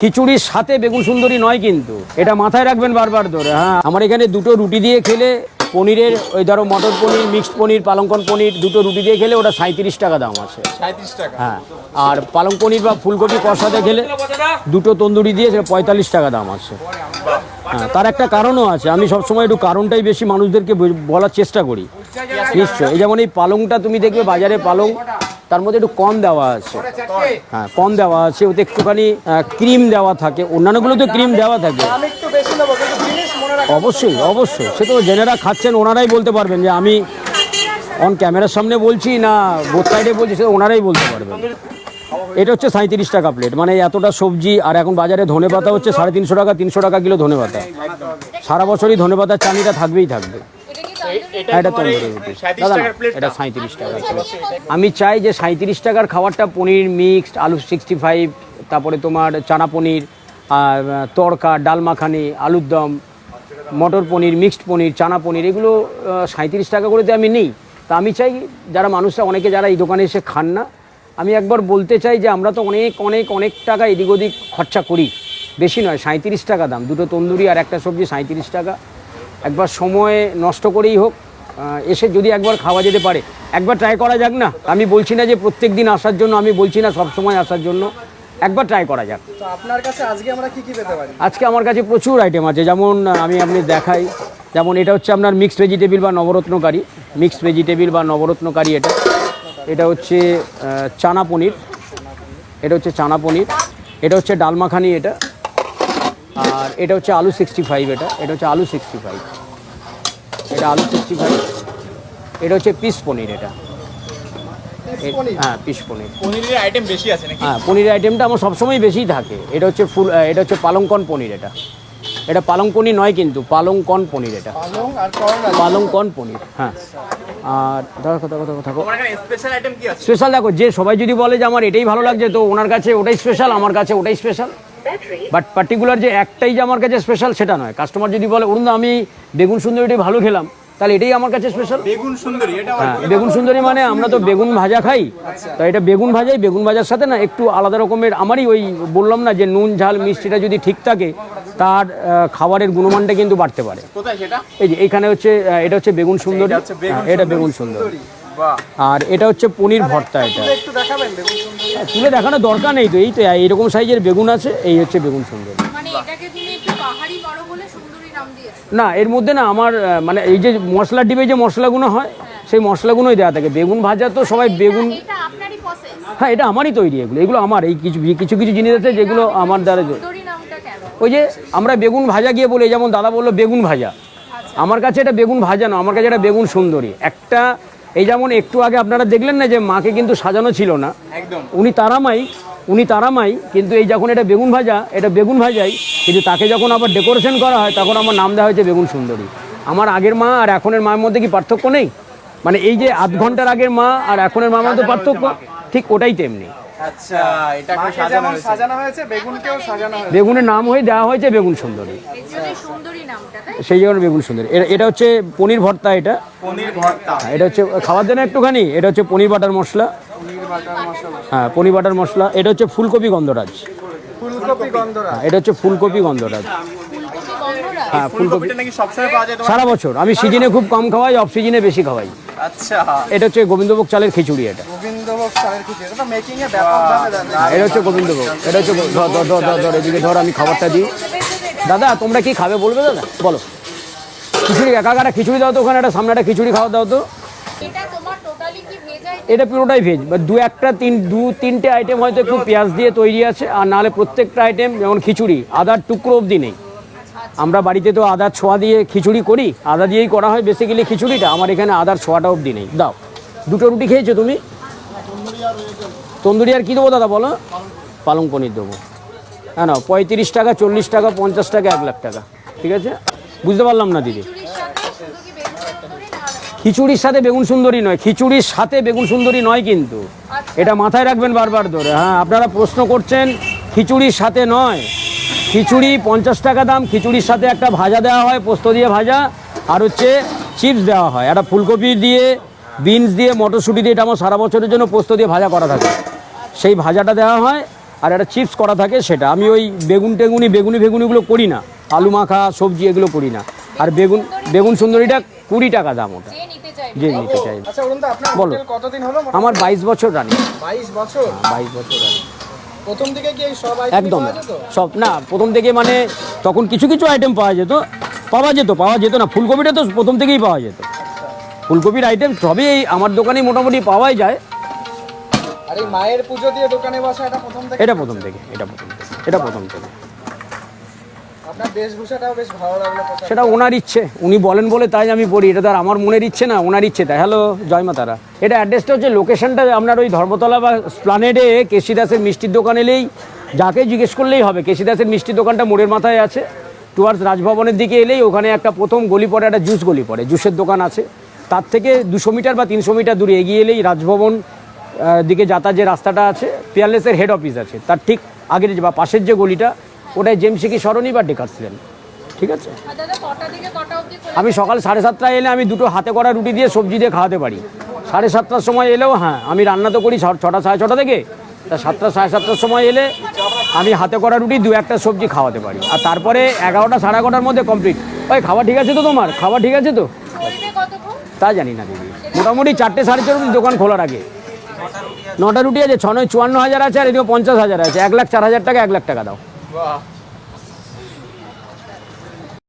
খিচুড়ির সাথে বেগুন সুন্দরী নয় কিন্তু। এটা মাথায় রাখবেন বারবার ধরে হ্যাঁ। আমার এখানে দুটো রুটি দিয়ে খেলে পনিরের ওই ধরো মটর পনির মিক্সড পনির পালঙ্কন পনির দুটো রুটি দিয়ে খেলে ওটা সাঁত্রিশ টাকা দাম আছে। হ্যাঁ। আর পালং পনির বা ফুলকপি কষাতে খেলে দুটো তন্দুরি দিয়ে সেটা পঁয়তাল্লিশ টাকা দাম আছে। হ্যাঁ তার একটা কারণও আছে। আমি সবসময় একটু কারণটাই বেশি মানুষদেরকে বলার চেষ্টা করি। নিশ্চয় এই যেমন এই পালংটা তুমি দেখবে বাজারে পালং তার মধ্যে একটু কম দেওয়া আছে। হ্যাঁ কম দেওয়া আছে ওতে একটুখানি ক্রিম দেওয়া থাকে অন্যান্যগুলোতে ক্রিম দেওয়া থাকে। অবশ্যই অবশ্যই। সে তো জেনারা খাচ্ছেন ওনারাই বলতে পারবেন যে আমি অন ক্যামেরার সামনে বলছি না বোথ সাইডে বলছি সে ওনারাই বলতে পারবেন। এটা হচ্ছে সাঁত্রিশ টাকা প্লেট মানে এতটা সবজি আর এখন বাজারে ধনে পাতা হচ্ছে সাড়ে তিনশো টাকা তিনশো টাকা কিলো ধনে পাতা। সারা বছরই ধনে পাতার চানিটা থাকবেই থাকবে। এটা তন্দুরি রুটি। দাদা না, এটা সাঁত্রিশ টাকা। আমি চাই যে সাঁত্রিশ টাকার খাবারটা পনির মিক্সড আলু সিক্সটি ফাইভ তারপরে তোমার চানা পনির আর তড়কা ডাল মাখানি আলুর দম মটর পনির মিক্সড পনির চানা পনির এগুলো সাঁত্রিশ টাকা করেতে আমি নিই। তা আমি চাই যারা মানুষরা অনেকে যারা এই দোকানে এসে খান না আমি একবার বলতে চাই যে আমরা তো অনেক অনেক অনেক টাকা এদিক ওদিক খরচা করি। বেশি নয় সাঁত্রিশ টাকা দাম। দুটো তন্দুরি আর একটা সবজি সাঁত্রিশ টাকা। একবার সময় নষ্ট করেই হোক এসে যদি একবার খাওয়া যেতে পারে একবার ট্রাই করা যাক না। আমি বলছি না যে প্রত্যেক দিন আসার জন্য আমি বলছি না সব সময় আসার জন্য একবার ট্রাই করা যাক। তো আপনার কাছে আজকে আমরা কি কি পেতে পারি? আজকে আমার কাছে প্রচুর আইটেম আছে যেমন আমি আপনি দেখাই যেমন এটা হচ্ছে আপনার মিক্সড ভেজিটেবিল বা নবরত্ন কারি মিক্সড ভেজিটেবিল বা নবরত্ন কারি এটা। এটা হচ্ছে চানা পনির এটা হচ্ছে চানা পনির এটা হচ্ছে ডাল মাখানি এটা। আর এটা হচ্ছে আলু সিক্সটি ফাইভ এটা। এটা হচ্ছে আলু সিক্সটি ফাইভ এটা আলু সিক্সটি ফাইভ এটা হচ্ছে পিস পনির এটা। হ্যাঁ পিস পনির। পনিরের আইটেম বেশি আছে নাকি? হ্যাঁ পনিরের আইটেমটা আমার সবসময় বেশিই থাকে। এটা হচ্ছে ফুল এটা হচ্ছে পালংকন পনির এটা। এটা পালং পনির নয় কিন্তু পালংকন পনির এটা। পালং পালংকন পনির হ্যাঁ। আর দেখো দেখো দেখো থাকো। স্পেশাল আইটেম কি স্পেশাল দেখো যে সবাই যদি বলে যে আমার এটাই ভালো লাগছে তো ওনার কাছে ওটাই স্পেশাল আমার কাছে ওটাই স্পেশাল বাট পার্টিকুলার যে একটাই যে আমার কাছে স্পেশাল সেটা নয়। কাস্টমার যদি বলে অরুণ আমি বেগুন সুন্দরীটাই ভালো খেলাম তাহলে এটাই আমার কাছে স্পেশাল বেগুন সুন্দরী এটা হ্যাঁ বেগুন সুন্দরী মানে আমরা তো বেগুন ভাজা খাই। তো এটা বেগুন ভাজাই বেগুন ভাজার সাথে না একটু আলাদা রকমের আমারই ওই বললাম না যে নুন ঝাল মিষ্টিটা যদি ঠিক থাকে তার খাবারের গুণমানটা কিন্তু বাড়তে পারে। এই যে এখানে হচ্ছে এটা হচ্ছে বেগুন সুন্দরী। হচ্ছে বেগুন হ্যাঁ, এটা বেগুন সুন্দরী। আর এটা হচ্ছে পনির ভর্তা এটা। একটু দেখাবেন বেগুন সুন্দরী? হ্যাঁ, তুলে দেখানোর দরকার নেই তো এই তো এইরকম সাইজের বেগুন আছে এই হচ্ছে বেগুন সুন্দরী। মানে এটাকে তুমি একটু পাহাড়ি করো বলে সুন্দরী নাম দিয়েছ। না এর মধ্যে না আমার মানে এই যে মশলার ডিবে যে মশলাগুলো হয় সেই মশলাগুলোই দেওয়া থাকে। বেগুন ভাজা তো সবাই বেগুন এটা আপনারই প্রসেস হ্যাঁ এটা আমারই তৈরি এগুলো। এগুলো আমার এই কিছু কিছু কিছু জিনিস আছে যেগুলো আমার দ্বারা তৈরি। সুন্দরী নামটা কেন? ওই যে আমরা বেগুন ভাজা গিয়ে বলি যেমন দাদা বলল বেগুন ভাজা। আমার কাছে এটা বেগুন ভাজা না আমার কাছে এটা বেগুন সুন্দরী। একটা এই যেমন একটু আগে আপনারা দেখলেন না যে মাকে কিন্তু সাজানো ছিল না। একদম। উনি তারামাই উনি তারামাই কিন্তু এই যখন এটা বেগুন ভাজা এটা বেগুন ভাজাই কিন্তু তাকে যখন আবার ডেকোরেশন করা হয় তখন আমার নাম দেওয়া হয়েছে বেগুন সুন্দরী। আমার আগের মা আর এখনের মায়ের মধ্যে কি পার্থক্য নেই? মানে এই যে আধ ঘণ্টার আগের মা আর এখনের মার মধ্যে পার্থক্য ঠিক ওটাই তেমনি। আচ্ছা এটা সাজানো সাজানো হয়েছে বেগুনকেও সাজানো হয়েছে বেগুনের নাম হয়ে দেওয়া হয়েছে বেগুন সুন্দরী। এই জন্যই সুন্দরী নামটা তাই সেই জন্য বেগুন সুন্দরী। এটা- এটা হচ্ছে পনির ভর্তা এটা। পনির ভর্তা। হ্যাঁ, এটা হচ্ছে খাবার দেন একটুখানি এটা হচ্ছে পনির বাটার মশলা। পনির বাটার মশলা। হ্যাঁ পনির বাটার মশলা। এটা হচ্ছে ফুলকপি গন্ধরাজ। ফুলকপি হ্যাঁ, এটা হচ্ছে ফুলকপি গন্ধরাজ। হ্যাঁ ফুলকপি ফুলকপিটা নাকি সবসময় পাওয়া যায় সারা বছর। আমি সিজনে খুব কম খাওয়াই অফ সিজনে বেশি খাওয়াই। আচ্ছা। এটা হচ্ছে গোবিন্দভোগ চালের খিচুড়ি এটা। গোবিন্দভোগ চালের কিছু এটা মেকিং এ ব্যাপক ভাবে হ্যাঁ, এটা হচ্ছে গোবিন্দভোগ। এটা হচ্ছে ধর ধর ধর ধর এদিকে ধর আমি খাবারটা দিই। দাদা তোমরা কি খাবে বলবে দাদা? বলো। খিচুড়ি একা একা একটা খিচুড়ি দাও তো ওখানে একটা সামনে একটা খিচুড়ি খাওয়া দাও তো। এটা তোমার টোটালি কি ভেজাই এটা পুরোটাই ভেজ বা দু একটা তিন দু তিনটে আইটেম হয়তো একটু পেঁয়াজ দিয়ে তৈরি আছে আর নাহলে প্রত্যেকটা আইটেম যেমন খিচুড়ি আদার টুকরো অবধি নেই। আমরা বাড়িতে তো আদার ছোঁয়া দিয়ে খিচুড়ি করি আদা দিয়েই করা হয় বেসিক্যালি খিচুড়িটা আমার এখানে আদার ছোঁয়াটা অবধি নেই। দাও। দুটো রুটি খেয়েছো তুমি? তন্দুরি আর কী দেবো দাদা বলো? পালং পনির দেবো। হ্যাঁ না পঁয়ত্রিশ টাকা চল্লিশ টাকা পঞ্চাশ টাকা এক লাখ টাকা। ঠিক আছে? বুঝতে পারলাম না দিদি। খিচুড়ির সাথে বেগুন সুন্দরী না আলাদা? খিচুড়ির সাথে বেগুন সুন্দরী নয় খিচুড়ির সাথে বেগুন সুন্দরী নয় কিন্তু। এটা মাথায় রাখবেন বারবার ধরে। হ্যাঁ আপনারা প্রশ্ন করছেন খিচুড়ির সাথে নয়। খিচুড়ি পঞ্চাশ টাকা দাম খিচুড়ির সাথে একটা ভাজা দেওয়া হয় পোস্ত দিয়ে ভাজা আর হচ্ছে চিপস দেওয়া হয়। একটা ফুলকপি দিয়ে বিনস দিয়ে মটরশুঁটি দিয়ে এটা আমার সারা বছরের জন্য পোস্ত দিয়ে ভাজা করা থাকে। সেই ভাজাটা দেওয়া হয় আর একটা চিপস করা থাকে সেটা। আমি ওই বেগুন টেগুনি বেগুনি বেগুনিগুলো করি না। আলু মাখা সবজি এগুলো করি না। আর বেগুন বেগুন সুন্দরীটা কুড়ি টাকা দাম ওটা। যে নিতে চাই আচ্ছা বলো। হোটেল কতদিন হলো আমার বাইশ বছর রানি। বাইশ বছর? বাইশ বছর রানি। প্রথম কি সব একদম সব না প্রথম থেকে মানে তখন কিছু কিছু আইটেম পাওয়া যেত পাওয়া যেত পাওয়া যেত না। ফুলকপিটা তো প্রথম থেকেই পাওয়া যেত। ফুলকপির আইটেম সবই এই আমার দোকানে মোটামুটি পাওয়াই যায়। আর এই মায়ের পুজো দিয়ে দোকানে বসা এটা প্রথম থেকে এটা প্রথম থেকে এটা প্রথম থেকে এটা প্রথম থেকে আপনার বেশভূষাটাও বেশ ভালো লাগল কথা সেটা ওনার ইচ্ছে। উনি বলেন বলে তাই আমি পড়ি। এটা তো আর আমার মনের ইচ্ছে না ওনার ইচ্ছে তাই। হ্যালো জয় মা তারা। এটা অ্যাড্রেসটা হচ্ছে লোকেশনটা আপনার ওই ধর্মতলা বা স্প্লানেডে কেশি দাসের মিষ্টির দোকান এলেই যাকে জিজ্ঞেস করলেই হবে। কেশি দাসের মিষ্টির দোকানটা মোড়ের মাথায় আছে। টুয়ার্স রাজভবনের দিকে এলেই ওখানে একটা প্রথম গলি পড়ে একটা জুস গলি পড়ে। জুসের দোকান আছে। তার থেকে দুশো মিটার বা তিনশো মিটার দূরে এগিয়ে এলেই রাজভবন দিকে যাতায়াত যে রাস্তাটা আছে পিয়ারলেসের হেড অফিস আছে। তার ঠিক আগের যে বা পাশের যে গলিটা ওটাই জেমসিকি সরণি বা ডেকার্স লেন ঠিক আছে? আমি সকাল সাড়ে সাতটায় এলে আমি দুটো হাতে করা রুটি দিয়ে সবজি দিয়ে খাওয়াতে পারি। সাড়ে সাতটার সময় এলেও হ্যাঁ আমি রান্না তো করি ছটা সাড়ে ছটা থেকে। তা সাতটা সাড়ে সাতটার সময় এলে আমি হাতে করা রুটি দু একটা সবজি খাওয়াতে পারি। আর তারপরে এগারোটা সাড়ে এগারোটার মধ্যে কমপ্লিট। ওই খাবার ঠিক আছে তো তোমার? খাবার ঠিক আছে তো? তা জানি না দিদি। মোটামুটি চারটে সাড়ে চার অবধি দোকান খোলার আগে। নটা রুটি আছে, ছ নয়, চুয়ান্ন হাজার আছে, আর এদিকে পঞ্চাশ হাজার আছে। এক লাখ চার হাজার টাকা, এক লাখ টাকা দাও। 是吧？